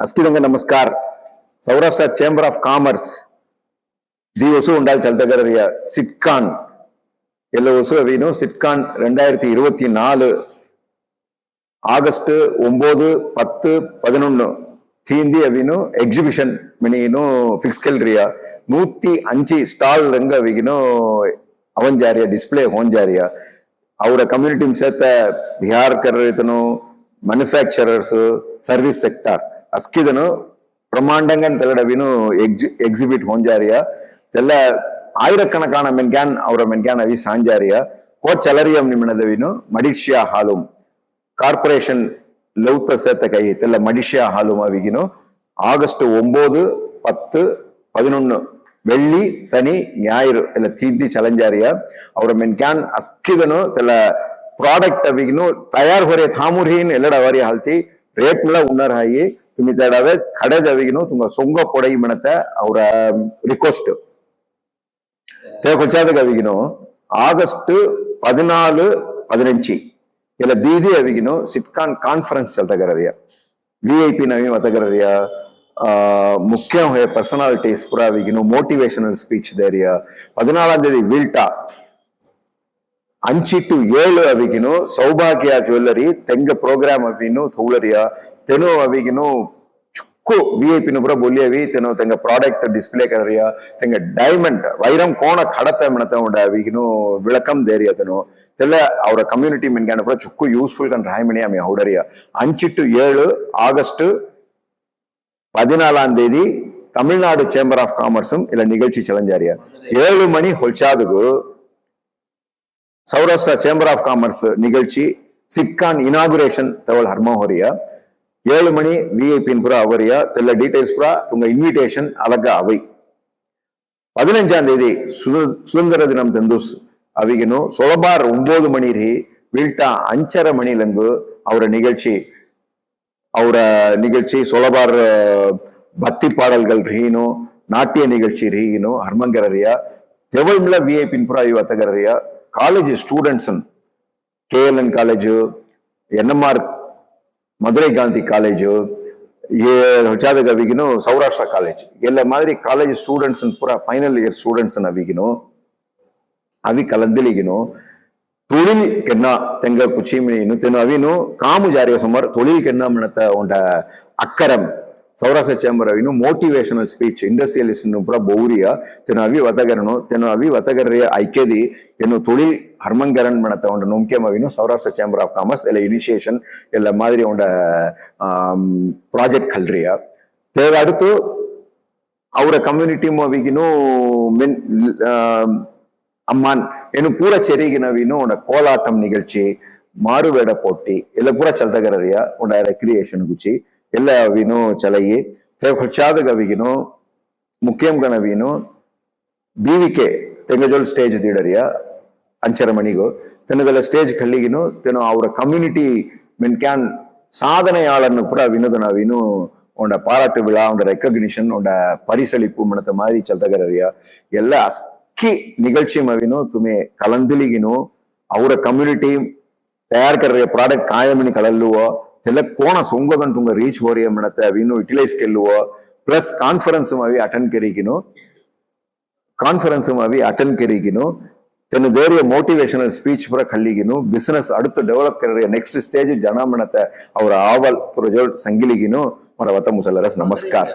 ಅಸ್ಕಿದಂಗ ನಮಸ್ಕಾರ Saurashtra chamber of commerce the Osu உண்டால் சல்தகரிய சிட்கான் எல்லா ஒசு அவினு சிட்கான் ரெண்டாயிரத்தி இருபத்தி நாலு ஆகஸ்ட் ஒன்பது பத்து பதினொன்னு தீந்தி ಅವಿನು ಎಕ್ಸಿಬಿಷನ್ ಮಿನಿನು ಫಿಕ್ಸ್ ಕೆಲ್ರಿಯ ನೂತಿ ಅಂಚಿ ಸ್ಟಾಲ್ ರಂಗ ಅವಿಗಿನು ಅವನ್ ಜಾರಿಯ ಡಿಸ್ಪ್ಲೇ ಹೋನ್ ಜಾರಿಯ ಅವರ ಕಮ್ಯುನಿಟಿ ಸೇತ ಬಿಹಾರ್ ಕರ್ರಿತನು manufacturers service sector ಅಸ್ಕಿದನು பிரம்மாண்டங்கன் தெல்லடவினு XE exhibit ஹோஞ்சாரியா தெல்ல ஆயிரக்கணக்கான மென்கான் அவர மென்கான் அவி சாஞ்சாரியா கோச்சலரியம் நிமினதவினு மடிஷியா ಹಾಲುಂ ಕಾರ್ಪೊರೇಷನ್ ಲೌತ ಸೇತ ಕೈ ತೆಲ್ಲ ಮಡಿಷಿಯಾ ಹಾಲು ಅವಿಗಿನು ಆಗಸ್ಟ್ ಒಂಬತ್ತು ಪತ್ತು ಪದಿನೊಂದು வெள்ளி சனி ஞாயிறு இல்ல தீத்தி ಚಲಂಜಾರಿಯ ಅವರ ಮೆನ್ಕ್ಯಾನ್ ಅಸ್ಕಿದನು ತೆಲ್ಲ ಪ್ರಾಡಕ್ಟ್ ಅವಿಗಿನು ತಯಾರ್ ಹೊರೆ ಥಾಮುರಿನ್ ಎಲ್ಲಡ ಅವರಿ ಹಾಲ್ತಿ ರೇಟ್ ಮಿಳ ಉನ್ನರ್ ಹಾಯಿ ತುಮಿ ತಡವೆ ಕಡೆದ ಅವಿಗಿನು ತುಂಗ ಸೊಂಗ ಪೊಡೈ ಮಿಣತ ಅವರ ರಿಕ್ವೆಸ್ಟ್ தேவைச்சாதுக்கு அவிக்கணும் ஆகஸ்ட் பதினாலு பதினஞ்சு இல்ல தீதி அவிக்கணும் சிட்கான் ಕಾನ್ಫರೆನ್ಸ್ ಚಲ್ತಗರರಿಯ ವಿ ಐ ಪಿ ನವಿ ಮತಗರರಿಯ ಮುಖ್ಯ ಹೋಯ ಪರ್ಸನಾಲಿಟೀಸ್ ಪುರ ಅವಿಗಿನು ಮೋಟಿವೇಶನಲ್ ಸ್ಪೀಚ್ ದೇರಿಯ பதினாலாம் தேதி ವಿಲ್ಟಾ ಅಂಚಿ ಟು ಏಳು ಅವಿಗಿನು ಸೌಭಾಗ್ಯ ಜ್ಯುವೆಲ್ಲರಿ ತೆಂಗ ಪ್ರೋಗ್ರಾಮ್ ಅವಿನು ತೌಲರಿಯ ತೆನು ಅವಿಗಿನು ಚುಕ್ಕು ವಿ ಐ ಪಿ ಪುರ ಬೊಲ್ಲಿಯವಿ ತೆನು ತೆಂಗ ಪ್ರಾಡಕ್ಟ್ ಡಿಸ್ಪ್ಲೇ ಕರಿಯ ತೆಂಗ ಡೈಮಂಡ್ ವೈರಂ ಕೋಣ ಕಡತ ಮಿಣತ ಉಂಡ ಅವಿಗಿನು ವಿಳಕಂ ದೇರಿಯ ತೆನು ತೆಲ್ಲ ಅವರ ಕಮ್ಯುನಿಟಿ ಮಿನ್ಗಾನ ಪುರ ಚುಕ್ಕು ಯೂಸ್ಫುಲ್ ಕನ್ ರಾಯಮಣಿ ಆಮಿ ಹೌಡರಿಯ ಅಂಚಿ ಟು ಏಳು ಆಗಸ್ಟ್ பதினாலாம் தேதி தமிழ்நாடு சேம்பர் ஆஃப் காமர்ஸும் இல்ல நிகழ்ச்சி செலஞ்சாரியா ஏழு மணி ಹೊಲ್ಚಾದುಗು சௌராஷ்டிரா சேம்பர் ஆஃப் காமர்ஸ் நிகழ்ச்சி சிப்கான் இனாகுரேஷன் தகவல் ஹர்மஹோரியா ஏழு மணி விஐபின் புறா அவரியா தெல்ல டீடைல்ஸ் புறா உங்க இன்விடேஷன் அலக அவை. பதினஞ்சாம் தேதி சுதந்திர தினம் தெந்தூஸ் அவிகனு சொலபார் ஒன்பது மணி ரீ வீழ்த்தா அஞ்சரை மணி லங்கு ಅವರ நிகழ்ச்சி அவர நிகழ்ச்சி சொலபார் பக்தி பாடல்கள் ரீனோ நாட்டிய நிகழ்ச்சி ರೀಗಿನೋ ಹರ್ಮಂಗರರಿಯ ತೆವಳ್ಮಿಳ விஐபின் ಐ ಪಿನ್ಪುರ college students KLN L NMR Madurai Gandhi college ஜாதக அவிக்கணும் சௌராஷ்டிரா காலேஜ் எல்லா மாதிரி காலேஜ் ஸ்டூடெண்ட்ஸ் பூரா ஃபைனல் இயர் ஸ்டூடெண்ட்ஸ் அவிக்கணும் அவி கலந்துலிக்கணும் தொழில் கென்னா தெங்க குச்சிமினு தென் அவினும் காமு ஜாரிய சுமார் தொழில் கென்னா உண்ட அக்கரம் ಸೌರಾಸ ಚೇಂಬರ್ ಅವಿನು ಮೋಟಿವೇಶನಲ್ ಸ್ಪೀಚ್ ಇಂಡಸ್ಟ್ರಿಯಲಿಸ್ಟ್ ಪೂರ ಬೌರಿಯ ತಿನ್ನವಿ ವತಗರನು ತಿನ್ನವಿ ವತಗರ್ರಿಯ ಐಕ್ಯದಿ ಎನ್ನು ತುಳಿ ஹர்மங்கரன் மனத்தை உண்ட நும்கேமவினும் சௌராஷ்டிர சேம்பர் ஆஃப் காமர்ஸ் இல்லை இனிஷியேஷன் இல்லை மாதிரி உண்ட ப்ராஜெக்ட் கல்றியா தேவை அடுத்து ಅವರ ಕಮ್ಯುನಿಟಿ ಮೂವಿಗಿನೂ ಮಿನ್ ಅಮ್ಮಾನ್ ಏನು ಪೂರ ಚೆರಿಗೆ ನಾವಿನ್ನು ಒಂದು ಕೋಲಾಟಂ ನಿಗಳ್ಚಿ ಮಾರುಬೇಡ ಪೋಟಿ ಎಲ್ಲ ಪೂರ ಚಲ್ದಗರರಿಯ ಒಂದು ರೆಕ್ರಿಯೇಷನ್ ಗುಚ್ಚಿ ಎಲ್ಲ ಅವಿನೂ ಚಲಯಿ ಹುಚ್ಚಾದಗ ಅವಿಗಿನು ಮುಖ್ಯಂ ಗಣವಿನು ಬೀವಿಕೆ ತೆಂಗಜೋಳ್ ಸ್ಟೇಜ್ ದೀಡರಿಯ ಅಂಚರ ಮಣಿಗು ஸ்டேஜ் ಸ್ಟೇಜ್ ಕಲ್ಲಿಗಿನು ತೆನು கம்யூனிட்டி ಕಮ್ಯುನಿಟಿ கேன் சாதனையாளர்னு கூட வினோதனா வினு உண்ட பாராட்டு விழா உண்ட ரெக்கக்னிஷன் உண்ட பரிசளிப்பு மனத்த மாதிரி சல்தகரையா எல்லா அஸ்கி நிகழ்ச்சியும் மவினோ துமே கலந்துலிகினோ அவர கம்யூனிட்டி தயார் கரைய ப்ராடக்ட் காயமணி கலல்லுவோ કોણ સંગોગન ટુંગ રીચ વોરિયમ નતા વિનો યુટિલાઇઝ કેલ્વો પ્લસ ಕಾನ್ಫರೆನ್ಸ್ માવી અટેન્ડ કરીકીનો ಕಾನ್ಫರೆನ್ಸ್ માવી અટેન્ડ કરીકીનો ತನ್ನ ದೇವರಿಯ ಮೋಟಿವೇಶನಲ್ ಸ್ಪೀಚ್ ಪರ ಕಲ್ಲಿಗಿನು ಬಿಸ್ನೆಸ್ ಅಡುತ್ತ ಡೆವಲಪ್ ಕರಿಯ ನೆಕ್ಸ್ಟ್ ಸ್ಟೇಜ್ ಜನ ಮಣತ ಅವರ ಆವಲ್ ಪ್ರೊಜೆಕ್ಟ್ ಸಂಗಿಲಿಗಿನು ಮರವತ ಮುಸಲ್ಲರಸ್ ನಮಸ್ಕಾರ